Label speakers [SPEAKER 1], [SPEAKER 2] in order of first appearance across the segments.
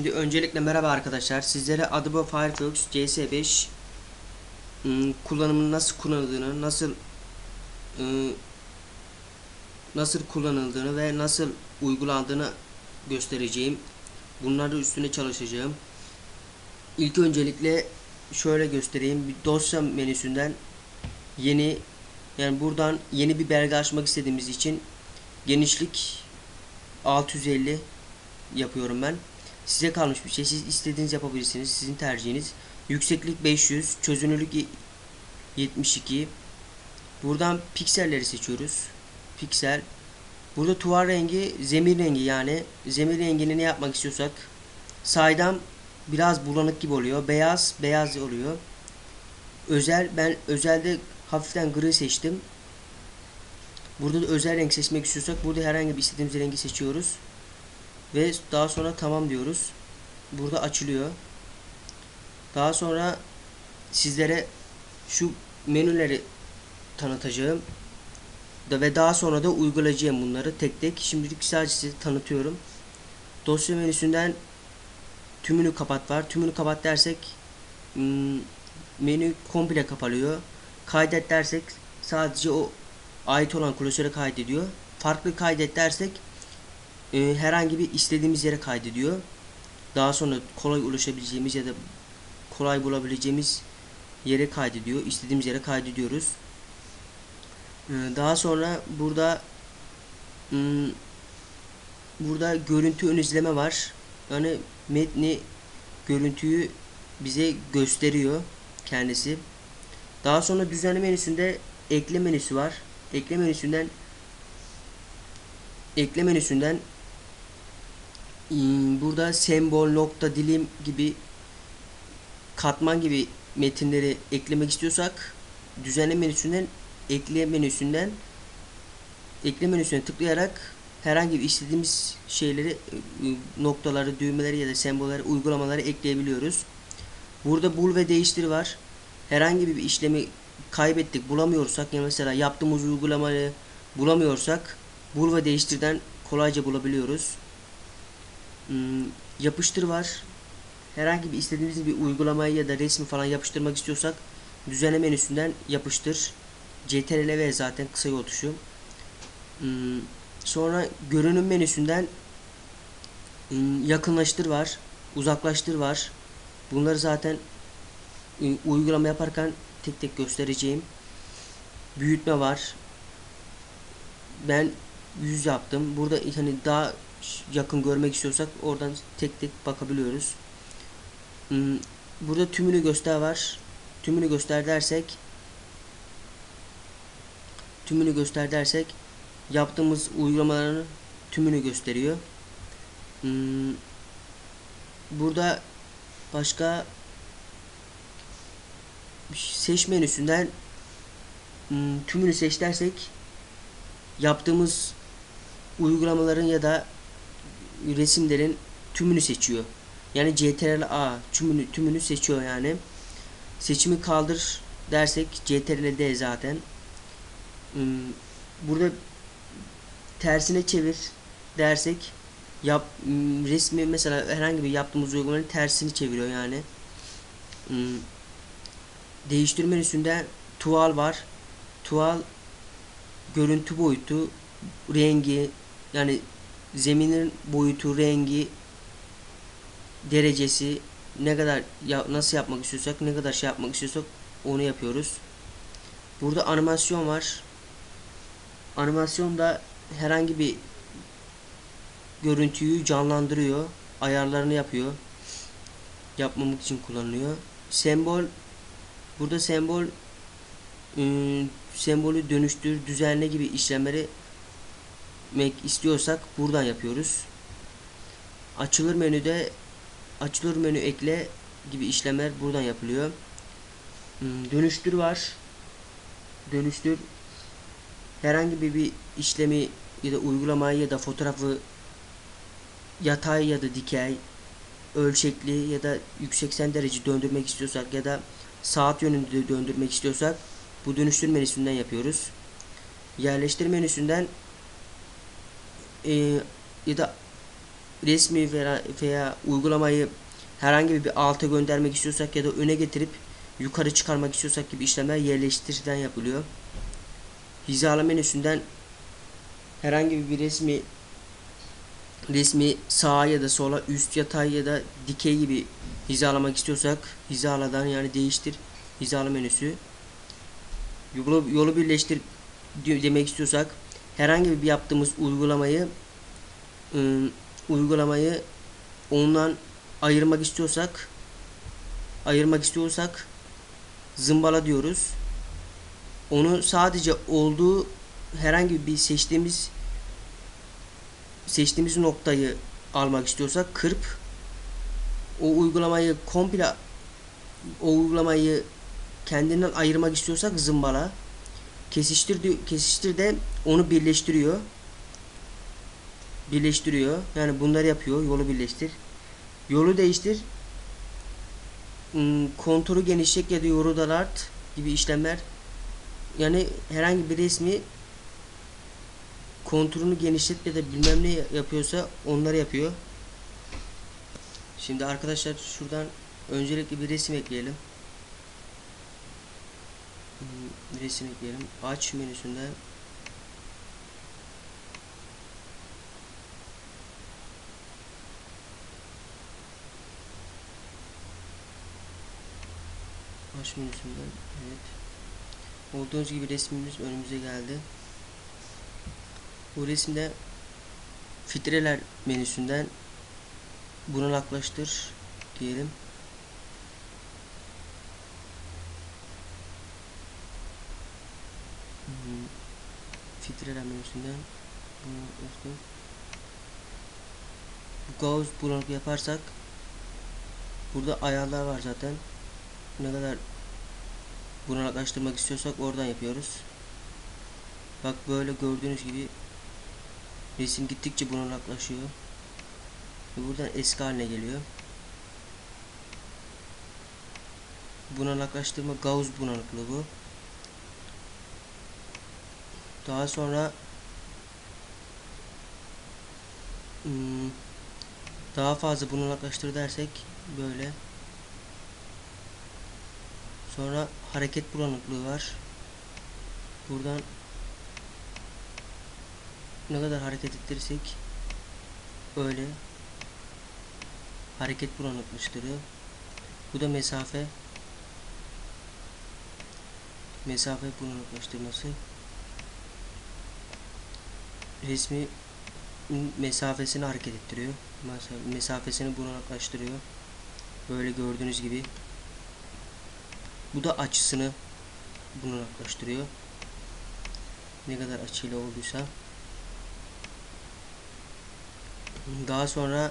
[SPEAKER 1] Şimdi öncelikle merhaba arkadaşlar. Sizlere Adobe Firefox CS5 ım, kullanımının nasıl kullanıldığını, nasıl ı, nasıl kullanıldığını ve nasıl uygulandığını göstereceğim. Bunları üstüne çalışacağım. İlk öncelikle şöyle göstereyim. Bir dosya menüsünden yeni yani buradan yeni bir belge açmak istediğimiz için genişlik 650 yapıyorum ben. Size kalmış bir şey. Siz istediğiniz yapabilirsiniz. Sizin tercihiniz. Yükseklik 500, çözünürlük y- 72. Buradan pikselleri seçiyoruz. Piksel. Burada tuval rengi zemin rengi yani zemin rengini ne yapmak istiyorsak saydam biraz bulanık gibi oluyor. Beyaz beyaz oluyor. Özel ben özelde hafiften gri seçtim. Burada da özel renk seçmek istiyorsak burada herhangi bir istediğimiz rengi seçiyoruz. Ve daha sonra tamam diyoruz. Burada açılıyor. Daha sonra sizlere şu menüleri tanıtacağım. Ve daha sonra da uygulayacağım bunları tek tek. Şimdilik sadece size tanıtıyorum. Dosya menüsünden tümünü kapat var. Tümünü kapat dersek hmm, menü komple kapalıyor. Kaydet dersek sadece o ait olan klasöre kaydediyor. Farklı kaydet dersek e, herhangi bir istediğimiz yere kaydediyor. Daha sonra kolay ulaşabileceğimiz ya da kolay bulabileceğimiz yere kaydediyor. İstediğimiz yere kaydediyoruz. E, daha sonra burada hmm, burada görüntü ön izleme var. Yani metni görüntüyü bize gösteriyor kendisi. Daha sonra düzenleme menüsünde ekle menüsü var. Ekle menüsünden ekle menüsünden burada sembol, nokta, dilim gibi katman gibi metinleri eklemek istiyorsak düzenle menüsünden ekle menüsünden ekle menüsüne tıklayarak herhangi bir istediğimiz şeyleri ı, noktaları, düğmeleri ya da sembolleri, uygulamaları ekleyebiliyoruz. Burada bul ve değiştir var. Herhangi bir işlemi kaybettik, bulamıyorsak ya mesela yaptığımız uygulamayı bulamıyorsak bul ve değiştirden kolayca bulabiliyoruz. Hmm, yapıştır var. Herhangi bir istediğimiz bir uygulamayı ya da resmi falan yapıştırmak istiyorsak düzenle menüsünden yapıştır. CTRL V zaten kısa yol tuşu. Hmm, sonra görünüm menüsünden hmm, yakınlaştır var. Uzaklaştır var. Bunları zaten uygulama yaparken tek tek göstereceğim. Büyütme var. Ben yüz yaptım. Burada hani daha yakın görmek istiyorsak oradan tek tek bakabiliyoruz. Hmm, Burada tümünü göster var. Tümünü göster dersek tümünü göster dersek yaptığımız uygulamaların tümünü gösteriyor. Hmm, Burada başka seç menüsünden hmm, tümünü seç dersek yaptığımız uygulamaların ya da resimlerin tümünü seçiyor. Yani CTRL A tümünü, tümünü seçiyor yani. Seçimi kaldır dersek CTRL D zaten. Hmm, Burada tersine çevir dersek yap hmm, resmi mesela herhangi bir yaptığımız uygulamanın tersini çeviriyor yani. Hmm, Değiştir menüsünde tuval var. Tuval görüntü boyutu, rengi yani zeminin boyutu, rengi, derecesi ne kadar ya, nasıl yapmak istiyorsak, ne kadar şey yapmak istiyorsak onu yapıyoruz. Burada animasyon var. Animasyon da herhangi bir görüntüyü canlandırıyor, ayarlarını yapıyor. Yapmamak için kullanılıyor. Sembol burada sembol ıı, sembolü dönüştür, düzenle gibi işlemleri etmek istiyorsak buradan yapıyoruz. Açılır menüde açılır menü ekle gibi işlemler buradan yapılıyor. Hmm, Dönüştür var. Dönüştür herhangi bir, bir işlemi ya da uygulamayı ya da fotoğrafı yatay ya da dikey ölçekli ya da 180 derece döndürmek istiyorsak ya da saat yönünde döndürmek istiyorsak bu dönüştür menüsünden yapıyoruz. Yerleştir menüsünden e, ya da resmi veya, veya uygulamayı herhangi bir alta göndermek istiyorsak ya da öne getirip yukarı çıkarmak istiyorsak gibi işlemler yerleştirden yapılıyor. Hizala menüsünden herhangi bir resmi resmi sağa ya da sola üst yatay ya da dikey gibi hizalamak istiyorsak hizaladan yani değiştir hizala menüsü yolu, yolu birleştir demek istiyorsak herhangi bir yaptığımız uygulamayı ıı, uygulamayı ondan ayırmak istiyorsak ayırmak istiyorsak zımbala diyoruz. Onu sadece olduğu herhangi bir seçtiğimiz seçtiğimiz noktayı almak istiyorsak kırp o uygulamayı komple o uygulamayı kendinden ayırmak istiyorsak zımbala kesiştir kesiştir de onu birleştiriyor. Birleştiriyor. Yani bunları yapıyor. Yolu birleştir. Yolu değiştir. Hmm, konturu genişlet ya da yolu daralt gibi işlemler. Yani herhangi bir resmi konturunu genişlet ya da bilmem ne yapıyorsa onları yapıyor. Şimdi arkadaşlar şuradan öncelikle bir resim ekleyelim. Resim ekleyelim. Aç menüsünde Aç menüsünden evet. Olduğunuz gibi resmimiz önümüze geldi. Bu resimde filtreler menüsünden bunalaklaştır diyelim. Filtreler menüsünden bunalaklaştır. Bu Gauss bulanık yaparsak burada ayarlar var zaten. Ne kadar bunalaklaştırmak istiyorsak oradan yapıyoruz. Bak böyle gördüğünüz gibi resim gittikçe bunalaklaşıyor. Ve buradan eski haline geliyor. Bunalaklaştırma Gauss bulanıklığı bu. Daha sonra hmm, daha fazla bunalaklaştır dersek böyle Sonra hareket bulanıklığı var. Buradan ne kadar hareket ettirirsek öyle hareket bulanıklaştırıyor. Bu da mesafe mesafe bulanıklaştırması resmi mesafesini hareket ettiriyor. Mesa- Mesafesini bulanıklaştırıyor. Böyle gördüğünüz gibi bu da açısını bunalaklaştırıyor. Ne kadar açıyla olduysa. Daha sonra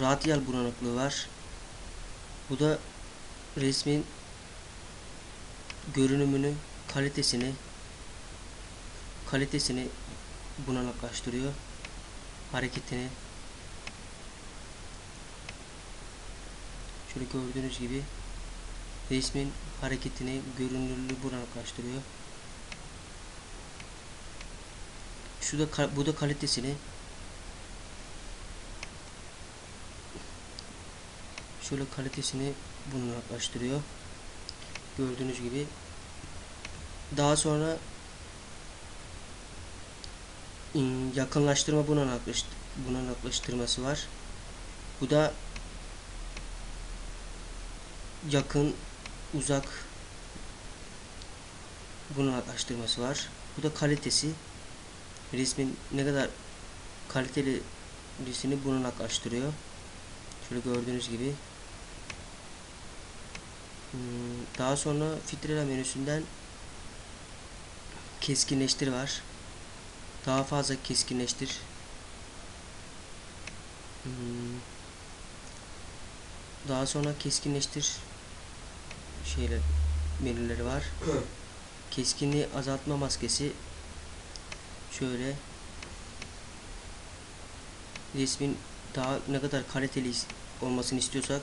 [SPEAKER 1] radyal bulanıklığı var. Bu da resmin görünümünü, kalitesini kalitesini bunalaklaştırıyor. Hareketini Şöyle gördüğünüz gibi resmin hareketini, görünürlüğü bulanıklaştırıyor. Şu da bu da kalitesini şöyle kalitesini bulanıklaştırıyor. Gördüğünüz gibi daha sonra yakınlaştırma bulanıklaştırması var. Bu da yakın, uzak bunalaklaştırması var. Bu da kalitesi. Resmin ne kadar kaliteli resmini bunalaklaştırıyor. Şöyle gördüğünüz gibi. Hmm, Daha sonra filtreler menüsünden keskinleştir var. Daha fazla keskinleştir. Hmm, Daha sonra keskinleştir şeyler menüleri var. Keskinliği azaltma maskesi şöyle resmin daha ne kadar kaliteli olmasını istiyorsak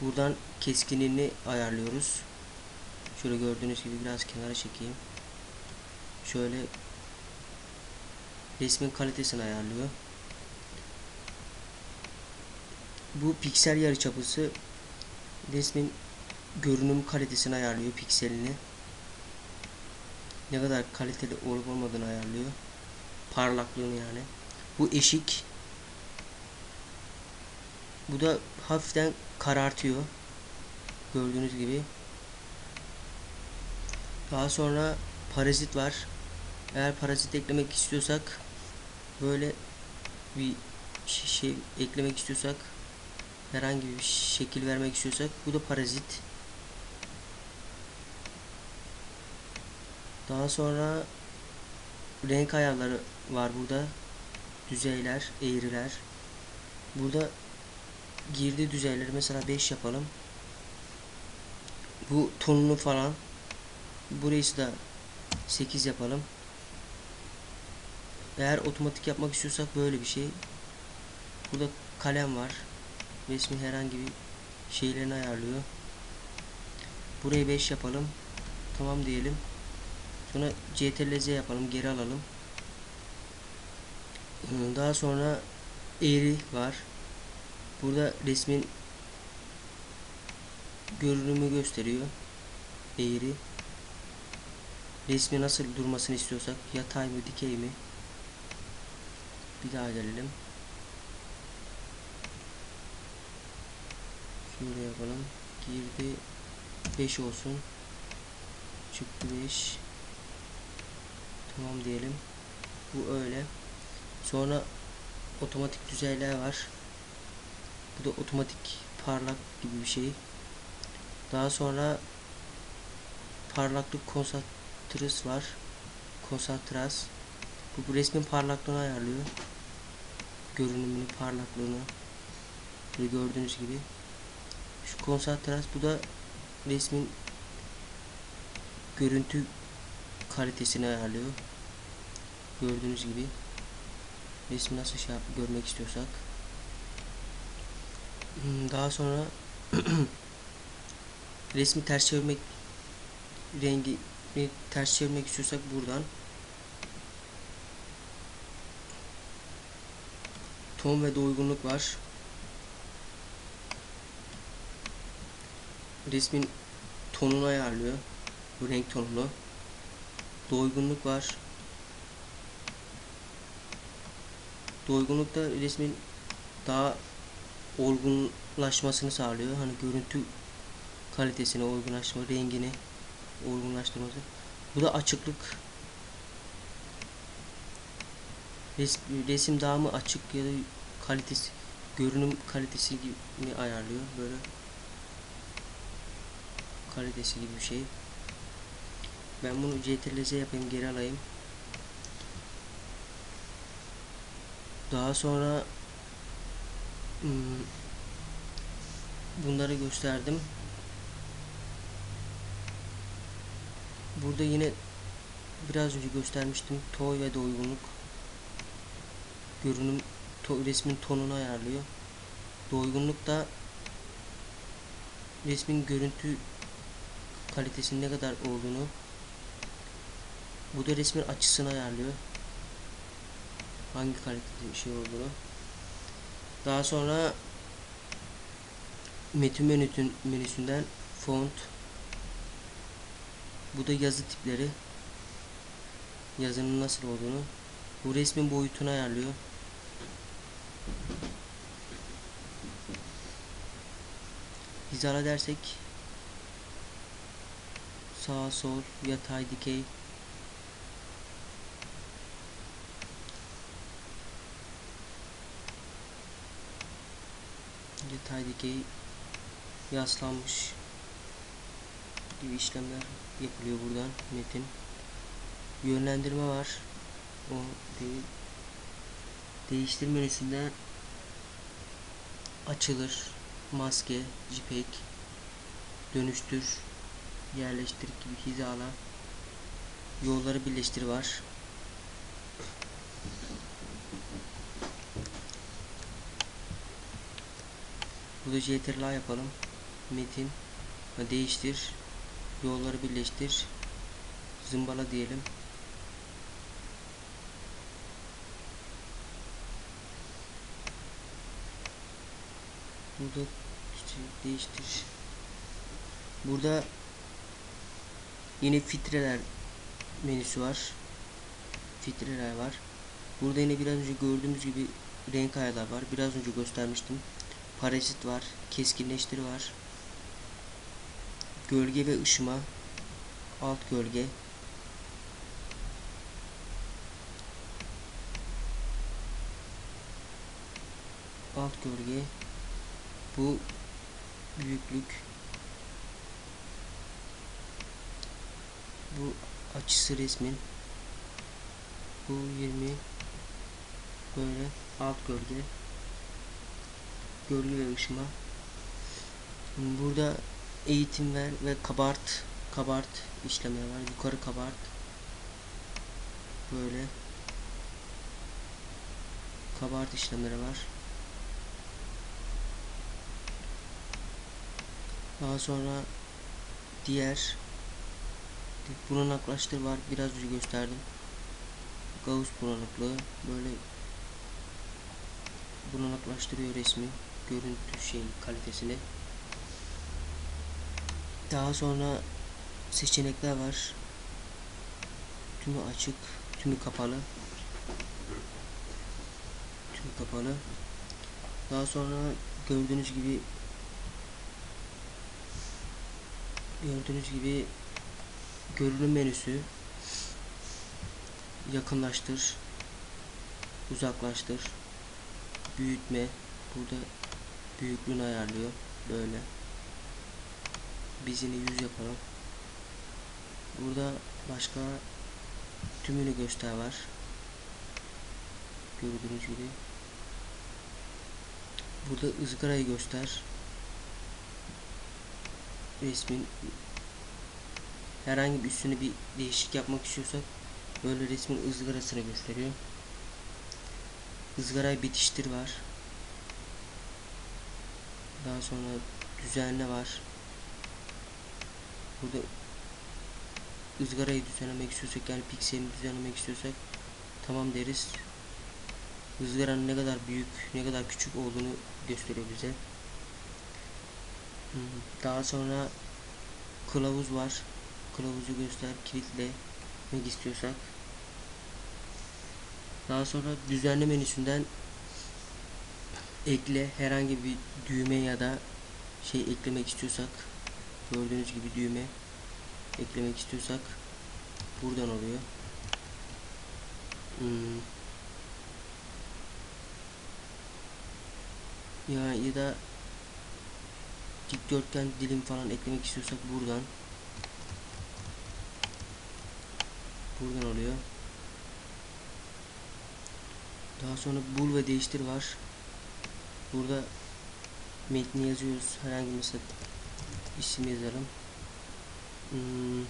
[SPEAKER 1] buradan keskinliğini ayarlıyoruz. Şöyle gördüğünüz gibi biraz kenara çekeyim. Şöyle resmin kalitesini ayarlıyor. Bu piksel yarıçapısı resmin görünüm kalitesini ayarlıyor pikselini. Ne kadar kaliteli olup olmadığını ayarlıyor. Parlaklığını yani. Bu eşik. Bu da hafiften karartıyor. Gördüğünüz gibi. Daha sonra parazit var. Eğer parazit eklemek istiyorsak böyle bir şey, şey eklemek istiyorsak herhangi bir şekil vermek istiyorsak bu da parazit. Daha sonra renk ayarları var burada. Düzeyler, eğriler. Burada girdi düzeyleri mesela 5 yapalım. Bu tonunu falan. Burayı da 8 yapalım. Eğer otomatik yapmak istiyorsak böyle bir şey. Burada kalem var. Resmi herhangi bir şeylerini ayarlıyor. Burayı 5 yapalım. Tamam diyelim. Sonra CTRL-Z yapalım. Geri alalım. Ee, Daha sonra eğri var. Burada resmin görünümü gösteriyor. Eğri. Resmi nasıl durmasını istiyorsak yatay mı dikey mi? Bir daha gelelim. Şöyle yapalım. Girdi 5 olsun. Çıktı 5. Tamam diyelim. Bu öyle. Sonra otomatik düzeyler var. Bu da otomatik parlak gibi bir şey. Daha sonra parlaklık konsantras var. Konsantras. Bu, resmin parlaklığını ayarlıyor. Görünümünü, parlaklığını. Böyle gördüğünüz gibi. Şu konsantras bu da resmin görüntü kalitesini ayarlıyor. Gördüğünüz gibi resmi nasıl şey yap görmek istiyorsak. Hmm, Daha sonra resmi ters çevirmek rengi ters çevirmek istiyorsak buradan ton ve doygunluk var. Resmin tonunu ayarlıyor. Bu renk tonunu. Doygunluk var. Doygunlukta resmin daha olgunlaşmasını sağlıyor. Hani görüntü kalitesini, olgunlaşma, rengini olgunlaştırması. Bu da açıklık. Res, resim daha mı açık ya da kalitesi, görünüm kalitesi gibi ayarlıyor. Böyle kalitesi gibi bir şey. Ben bunu CTRL-Z yapayım, geri alayım. Daha sonra hmm, bunları gösterdim. Burada yine biraz önce göstermiştim. Toy ve doygunluk. Görünüm to resmin tonunu ayarlıyor. Doygunluk da resmin görüntü kalitesinin ne kadar olduğunu bu da resmin açısını ayarlıyor. Hangi kalitede şey olduğunu. Daha sonra metin menütün menüsünden font bu da yazı tipleri yazının nasıl olduğunu bu resmin boyutunu ayarlıyor. Hizala dersek sağ sol yatay dikey. Yatay dikey yaslanmış gibi işlemler yapılıyor buradan metin. Yönlendirme var. O değil değiştir açılır maske jpeg dönüştür yerleştir gibi hizala yolları birleştir var. Burada ctrl yapalım. Metin değiştir yolları birleştir zımbala diyelim Burada değiştir. Burada yine filtreler menüsü var. Filtreler var. Burada yine biraz önce gördüğümüz gibi renk ayarlar var. Biraz önce göstermiştim. Parazit var. Keskinleştiri var. Gölge ve ışıma. Alt gölge. Alt gölge. Bu büyüklük. Bu açısı resmin. Bu 20 böyle alt gölge gölge ve ışıma burada eğitim ver ve kabart kabart işlemleri var yukarı kabart böyle kabart işlemleri var daha sonra diğer bulanaklaştır var biraz önce gösterdim. Gauss bulanıklığı böyle bulanıklaştırıyor resmi görüntü şey kalitesini. Daha sonra seçenekler var. Tümü açık tümü kapalı. Tümü kapalı. Daha sonra gördüğünüz gibi gördüğünüz gibi görünüm menüsü yakınlaştır uzaklaştır büyütme. Burada büyüklüğünü ayarlıyor. Böyle. Bizini yüz yapalım burada başka tümünü göster var. Gördüğünüz gibi. Burada ızgarayı göster resmin herhangi bir üstüne bir değişik yapmak istiyorsak böyle resmin ızgarasını gösteriyor. Izgarayı bitiştir var. Daha sonra düzenle var. Burada ızgarayı düzenlemek istiyorsak yani pikselini düzenlemek istiyorsak tamam deriz. Izgaranın ne kadar büyük ne kadar küçük olduğunu gösteriyor bize daha sonra kılavuz var. Kılavuzu göster kilitlemek istiyorsak. Daha sonra düzenle menüsünden ekle herhangi bir düğme ya da şey eklemek istiyorsak gördüğünüz gibi düğme eklemek istiyorsak buradan oluyor. Hmm. ya ya da dikdörtgen dilim falan eklemek istiyorsak buradan. Buradan oluyor. Daha sonra bul ve değiştir var. Burada metni yazıyoruz. Herhangi mesela isim yazalım. Hmm,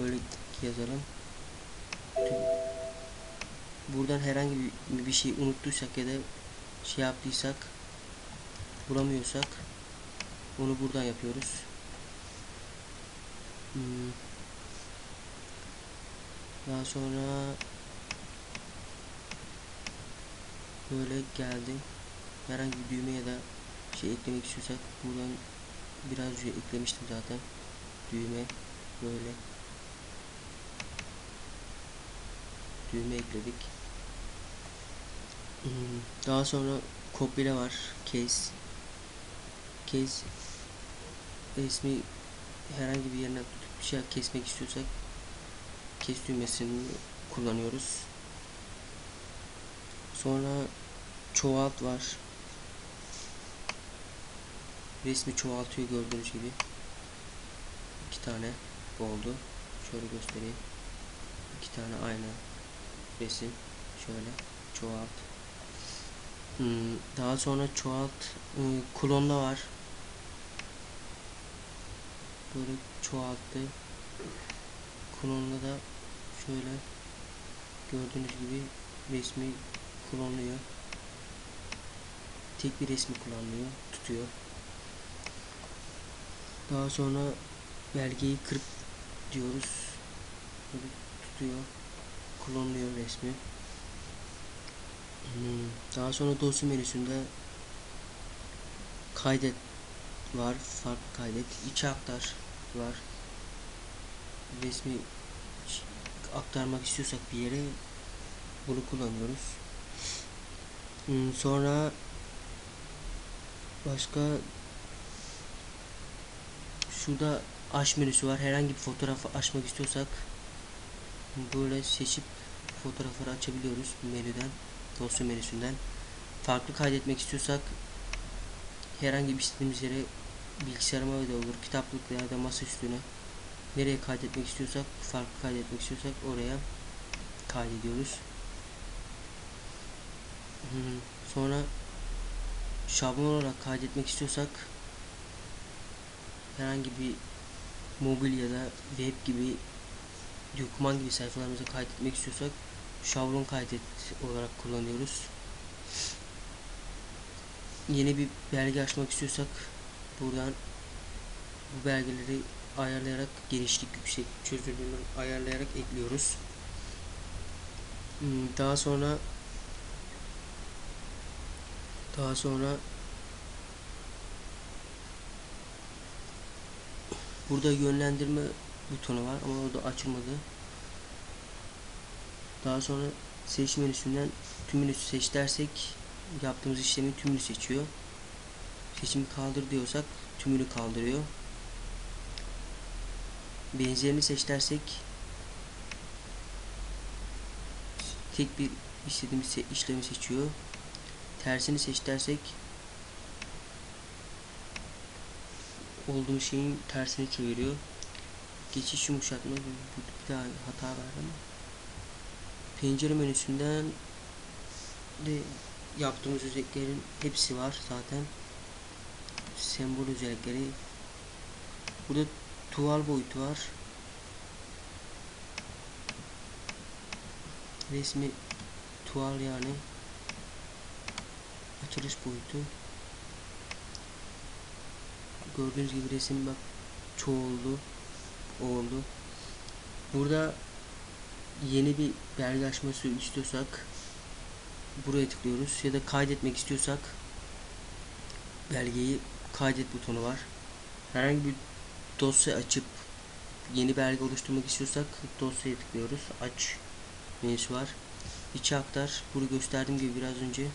[SPEAKER 1] böyle yazalım. Buradan herhangi bir şey unuttuysak ya da şey yaptıysak bulamıyorsak onu buradan yapıyoruz. Hmm. daha sonra böyle geldi herhangi bir düğme ya da şey eklemek istiyorsak buradan biraz önce eklemiştim zaten. Düğme böyle. Düğme ekledik. Hmm, daha sonra kopyala var. Case. Case resmi herhangi bir yerine tutup bir şey kesmek istiyorsak kes düğmesini kullanıyoruz. Sonra çoğalt var. Resmi çoğaltıyor gördüğünüz gibi iki tane oldu. Şöyle göstereyim. İki tane aynı resim. Şöyle çoğalt. Hmm, daha sonra çoğalt hmm, klonla var böyle çoğalttı. Klonla da şöyle gördüğünüz gibi resmi klonluyor. Tek bir resmi kullanıyor tutuyor. Daha sonra belgeyi kırıp diyoruz. Böyle tutuyor klonluyor resmi. Hmm. daha sonra dosya menüsünde kaydet var. Farklı kaydet. İçe aktar var. Resmi aktarmak istiyorsak bir yere bunu kullanıyoruz. Hmm, sonra başka şurada aç menüsü var. Herhangi bir fotoğrafı açmak istiyorsak böyle seçip fotoğrafları açabiliyoruz menüden, dosya menüsünden. Farklı kaydetmek istiyorsak herhangi bir istediğimiz yere bilgisayarıma da olur, kitaplıkla ya da masa üstüne nereye kaydetmek istiyorsak, farklı kaydetmek istiyorsak oraya kaydediyoruz. Sonra şablon olarak kaydetmek istiyorsak herhangi bir mobil ya da web gibi doküman gibi sayfalarımıza kaydetmek istiyorsak şablon kaydet olarak kullanıyoruz. Yeni bir belge açmak istiyorsak buradan bu belgeleri ayarlayarak genişlik yüksek çözünürlüğünü ayarlayarak ekliyoruz. Hmm, Daha sonra daha sonra burada yönlendirme butonu var ama o da açılmadı. Daha sonra seç menüsünden tümünü seç dersek yaptığımız işlemin tümünü seçiyor. Seçimi kaldır diyorsak tümünü kaldırıyor. Benzerini seç dersek tek bir istediğimiz işlemi seçiyor. Tersini seç dersek olduğu şeyin tersini çeviriyor. Geçiş yumuşatma bir daha hata verdim. Pencere menüsünden de yaptığımız özelliklerin hepsi var zaten. Sembol özellikleri. Burada tuval boyutu var. Resmi tuval yani. Açılış boyutu. Gördüğünüz gibi resim bak çoğuldu. Oldu. Burada yeni bir belge açması istiyorsak buraya tıklıyoruz ya da kaydetmek istiyorsak belgeyi kaydet butonu var. Herhangi bir dosya açıp yeni belge oluşturmak istiyorsak dosyaya tıklıyoruz. Aç menüsü var. İçe aktar. Bunu gösterdiğim gibi biraz önce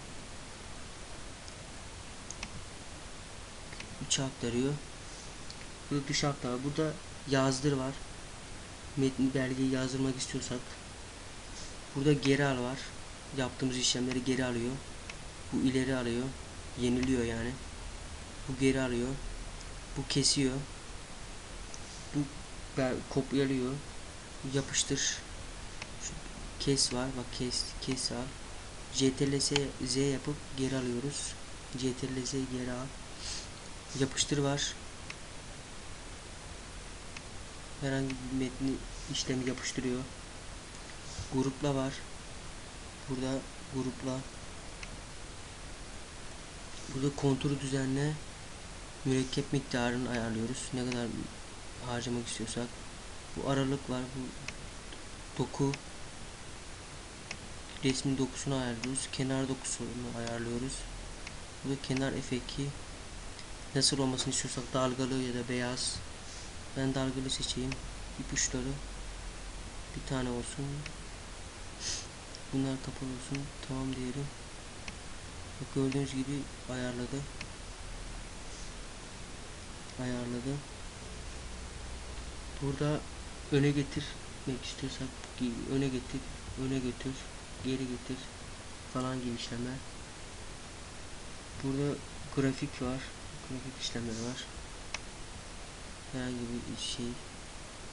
[SPEAKER 1] içe aktarıyor. Burada dış aktar. Burada yazdır var. Metni belgeyi yazdırmak istiyorsak burada geri al var. Yaptığımız işlemleri geri alıyor. Bu ileri alıyor. Yeniliyor yani. Bu geri alıyor. Bu kesiyor. Bu kopyalıyor. Yapıştır. Şu kes var. Bak kes kes al. CTRL Z yapıp geri alıyoruz. CTRL Z geri al. Yapıştır var. Herhangi bir metni işlemi yapıştırıyor. Grupla var. Burada grupla. Burada konturu düzenle. Mürekkep miktarını ayarlıyoruz. Ne kadar harcamak istiyorsak. Bu aralık var. Bu doku. Resmin dokusunu ayarlıyoruz. Kenar dokusunu ayarlıyoruz. Burada kenar efeki. Nasıl olmasını istiyorsak dalgalı ya da beyaz. Ben dalgalı seçeyim. İpuçları bir tane olsun. Bunlar kapalı olsun. Tamam diyelim. Bak gördüğünüz gibi ayarladı. Ayarladı. Burada öne getirmek istiyorsak öne getir, öne götür, geri getir falan gibi işlemler. Burada grafik var. Grafik işlemler var. Herhangi bir şey.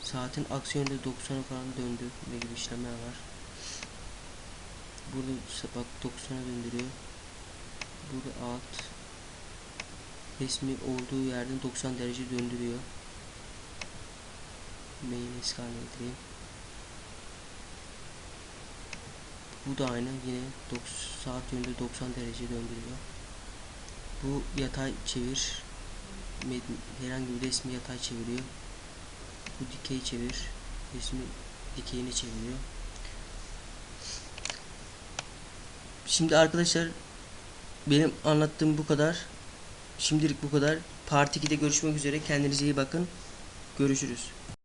[SPEAKER 1] Saatin aksi yönde 90'a falan döndü ne gibi işlemler var. Burada bak 90'a döndürüyor. Burada alt resmi olduğu yerden 90 derece döndürüyor. Main eski haline. Bu da aynı yine 90, saat yönünde 90 derece döndürüyor. Bu yatay çevir. Herhangi bir resmi yatay çeviriyor. Bu dikey çevir. Resmi dikeyini çeviriyor. Şimdi arkadaşlar benim anlattığım bu kadar. Şimdilik bu kadar. Part 2'de görüşmek üzere. Kendinize iyi bakın. Görüşürüz.